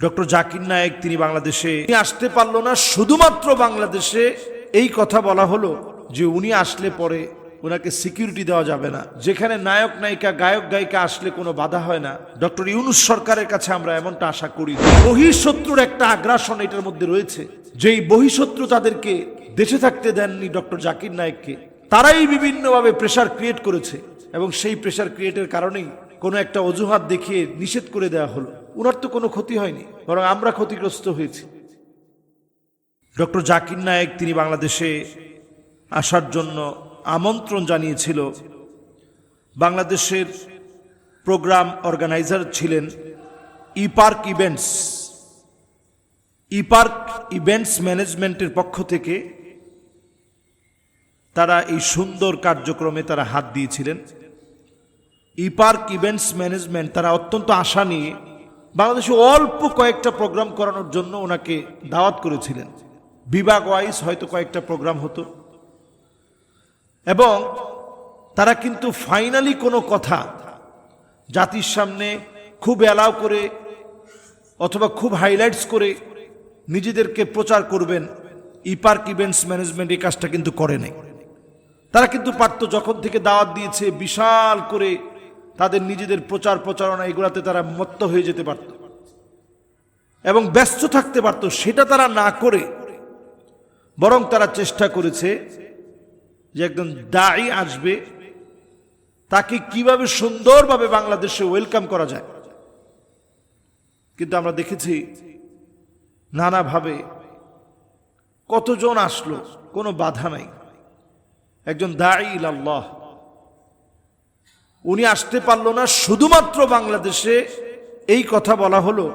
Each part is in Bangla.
ডক্টর জাকির নায়েক, তিনি বাংলাদেশে আসতে পারল না। শুধুমাত্র বাংলাদেশে এই কথা বলা হলো যে উনি আসলে পরে ওনাকে সিকিউরিটি দেওয়া যাবে না। যেখানে নায়ক নায়িকা, গায়ক গায়িকা আসলে কোনো বাধা হয় না। ডক্টর ইউনুস সরকারের কাছে আমরা এমনটা আশা করি বহিঃশত্রুর একটা আগ্রাসন এটার মধ্যে রয়েছে, যেই বহিঃশত্রু তাদেরকে দেশে থাকতে দেননি ডক্টর জাকির নায়েককে। তারাই বিভিন্নভাবে প্রেশার ক্রিয়েট করেছে এবং সেই প্রেশার ক্রিয়েটের কারণেই কোনো একটা অজুহাত দেখিয়ে নিষেধ করে দেওয়া হলো। ওনার তো কোনো ক্ষতি হয়নি, বরং আমরা ক্ষতিগ্রস্ত হয়েছি। ডক্টর জাকির নায়েক তিনি বাংলাদেশে আসার জন্য আমন্ত্রণ জানিয়েছিল। বাংলাদেশের প্রোগ্রাম অর্গানাইজার ছিলেন E park events. E park events ম্যানেজমেন্টের পক্ষ থেকে তারা এই সুন্দর কার্যক্রমে তারা হাত দিয়েছিলেন। ই পার্ক ইভেন্টস ম্যানেজমেন্ট তারা অত্যন্ত আশা নিয়ে বাংলাদেশে অল্প কয়েকটা প্রোগ্রাম করানোর জন্য ওনাকে দাওয়াত করেছিলেন। বিভাগ ওয়াইজ হয়তো কয়েকটা প্রোগ্রাম হতো। এবং তারা কিন্তু ফাইনালি কোনো কথা জাতির সামনে খুব অ্যালাউ করে অথবা খুব হাইলাইটস করে নিজেদেরকে প্রচার করবেন ই পার্ক ইভেন্টস ম্যানেজমেন্ট এই কাজটা কিন্তু করে নাই। তারা কিন্তু পারত যখন থেকে দাওয়াত দিয়েছে, বিশাল করে তাদের নিজেদের প্রচার প্রচারণা এগুলাতে তারা মত্ত হয়ে যেতে পারত। এবং ব্যস্ত থাকতে পারত, সেটা তারা না করে। বরং তারা চেষ্টা করেছে যে একজন দায়ী আসবে, তাকে কীভাবে সুন্দরভাবে বাংলাদেশে ওয়েলকাম করা যায়। কিন্তু আমরা দেখেছি নানাভাবে কতজন আসলো, কোনো বাধা নাই। একজন দায়ী আল্লাহ উনি আসতে পারল না, শুধুমাত্র বাংলাদেশে এই কথা বলা হলো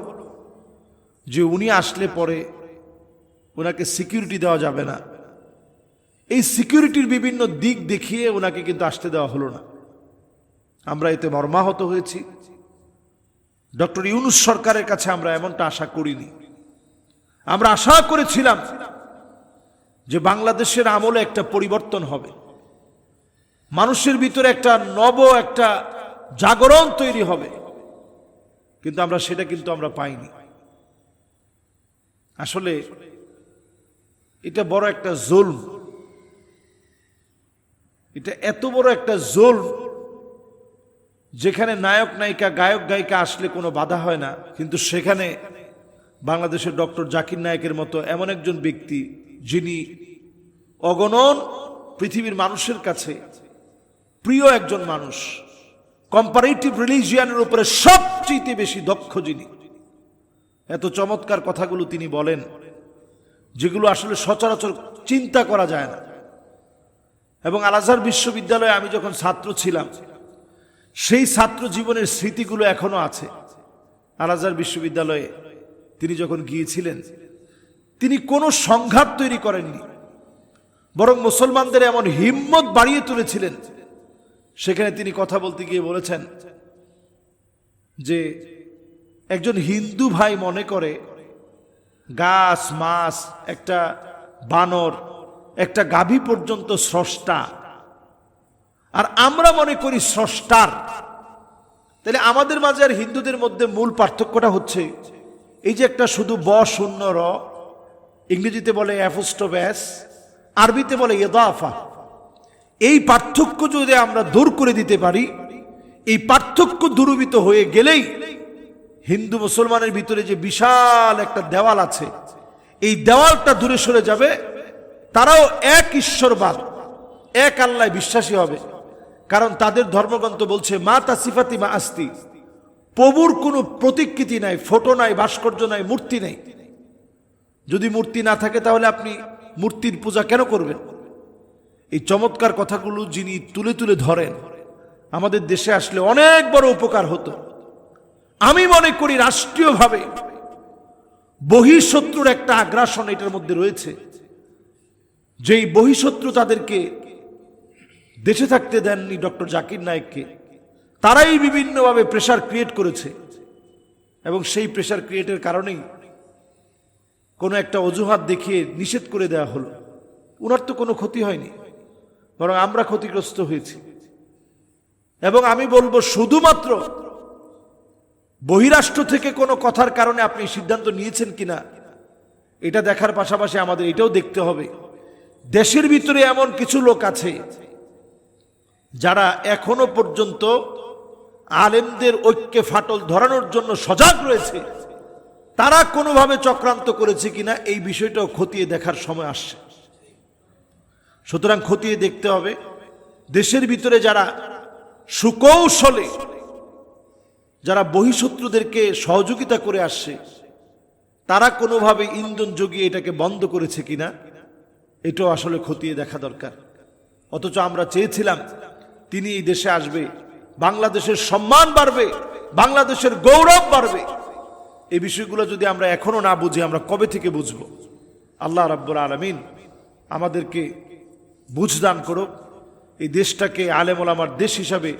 যে উনি আসলে পরে ওনাকে সিকিউরিটি দেওয়া যাবে না। এই সিকিউরিটির বিভিন্ন দিক দেখিয়ে ওনাকে কিন্তু আসতে দেওয়া হলো না। আমরা এতে মর্মাহত হয়েছি। ডক্টর ইউনুস সরকারের কাছে আমরা এমনটা আশা করিনি। আমরা আশা করেছিলাম যে বাংলাদেশের আমলে একটা পরিবর্তন হবে। মানুষের ভিতরে একটা নব, একটা জাগরণ তৈরি হবে। কিন্তু আমরা সেটা কিন্তু আমরা পাইনি। আসলে এটা বড় একটা জোল এটা এত বড় একটা জোল যেখানে নায়ক নায়িকা, গায়ক গায়িকা আসলে কোনো বাধা হয় না। কিন্তু সেখানে বাংলাদেশের ডক্টর জাকির নায়কের মতো এমন একজন ব্যক্তি যিনি অগণন পৃথিবীর মানুষের কাছে প্রিয় একজন মানুষ কম্পারেটিভ রিলিজিয়ানের উপরে সবচেয়ে বেশি দক্ষ যিনি, এত চমৎকার কথাগুলো তিনি বলেন, যেগুলো আসলে সচরাচর চিন্তা করা যায় না। এবং আলাজার বিশ্ববিদ্যালয়ে আমি যখন ছাত্র ছিলাম, সেই ছাত্র জীবনের স্মৃতিগুলো এখনও আছে। আলাজার বিশ্ববিদ্যালয়ে তিনি যখন গিয়েছিলেন, তিনি কোনো সংঘাত তৈরি করেননি, বরং মুসলমানদের এমন হিম্মত বাড়িয়ে তুলেছিলেন সেখানে তিনি কথা বলতে গিয়ে বলেছেন যে একজন হিন্দু ভাই মনে করে, গাছ, মাছ, একটা বানর, একটা গাভী পর্যন্ত স্রষ্টা। আর আমরা মনে করি স্রষ্টার। তাহলে আমাদের মাঝে আর হিন্দুদের মধ্যে মূল পার্থক্যটা হচ্ছে, এই যে একটা শুধু ব শূন্য র, ইংরেজিতে বলে অ্যাফোস্টোব্যাস আরবিতে বলে ইদাফা। এই পার্থক্য যদি আমরা দূর করে দিতে পারি, এই পার্থক্য দূরীভূত হয়ে গেলেই হিন্দু মুসলমানের ভিতরে যে বিশাল একটা দেওয়াল আছে, এই দেওয়ালটা দূরে সরে যাবে, তারাও এক ঈশ্বরবাদ, এক আল্লাহ বিশ্বাসী হবে। কারণ তাদের ধর্মগ্রন্থ বলছে মা তা তাসিফাতি মা আস্তি। প্রভুর কোনো প্রতিকৃতি নাই, ফটো নাই, ভাস্কর্য নাই, মূর্তি নেই। যদি মূর্তি না থাকে, তাহলে আপনি মূর্তির পূজা কেন করবেন? এই চমৎকার কথাগুলো যিনি তুলে তুলে ধরেন, আমাদের দেশে আসলে অনেক বড় উপকার হতো। আমি মনে করি রাষ্ট্রীয়ভাবে বহিঃশত্রুর একটা আগ্রাসন এটার মধ্যে রয়েছে। যেই বহিঃশত্রু তাদেরকে দেশে থাকতে দেননি ডক্টর জাকির নায়েককে, তারাই বিভিন্নভাবে প্রেশার ক্রিয়েট করেছে। এবং সেই প্রেশার ক্রিয়েটের কারণেই কোনো একটা অজুহাত দেখিয়ে নিষেধ করে দেওয়া হলো। ওনার তো কোনো ক্ষতি হয়নি। বরং আমরা ক্ষতিগ্রস্ত হয়েছি। এবং আমি বলব শুধুমাত্র বহিরাষ্ট্র থেকে কোনো কথার কারণে আপনি সিদ্ধান্ত নিয়েছেন কিনা, এটা দেখার পাশাপাশি আমাদের এটাও দেখতে হবে। দেশের ভিতরে এমন কিছু লোক আছে যারা এখনও পর্যন্ত আলেমদের ঐক্যে ফাটল ধরানোর জন্য সজাগ রয়েছে। তারা কোনোভাবে চক্রান্ত করেছে কিনা, এই বিষয়টাও খতিয়ে দেখার সময় আসছে। সুতরাং খতিয়ে দেখতে হবে, দেশের ভিতরে যারা সুকৌশলে, যারা বহিঃশত্রুদেরকে সহযোগিতা করে আসছে, তারা কোনোভাবে ইন্ধন জগিয়ে এটাকে বন্ধ করেছে কিনা, এটাও আসলে খতিয়ে দেখা দরকার। অথচ আমরা চেয়েছিলাম, তিনি এই দেশে আসবে, বাংলাদেশের সম্মান বাড়বে, বাংলাদেশের গৌরব বাড়বে। এই বিষয়গুলো যদি আমরা এখনও না বুঝি, আমরা কবে থেকে বুঝব? আল্লাহ রাব্বুল আলমিন আমাদেরকে বুঝদান করুক। এই দেশটাকে আলেমুল আমার দেশ হিসাবে,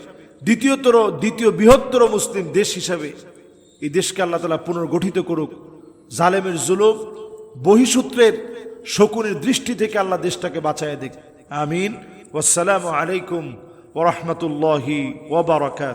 দ্বিতীয়তর, দ্বিতীয় বৃহত্তর মুসলিম দেশ হিসাবে এই দেশকে আল্লাহ তালা পুনর্গঠিত করুক। জালেমের জুলুম, বহিসূত্রের শকুনের দৃষ্টি থেকে আল্লাহ দেশটাকে বাঁচায় দেখ আমিন। ওসালাম আলাইকুম ওরহমতুল্লাহি ওবরাকাত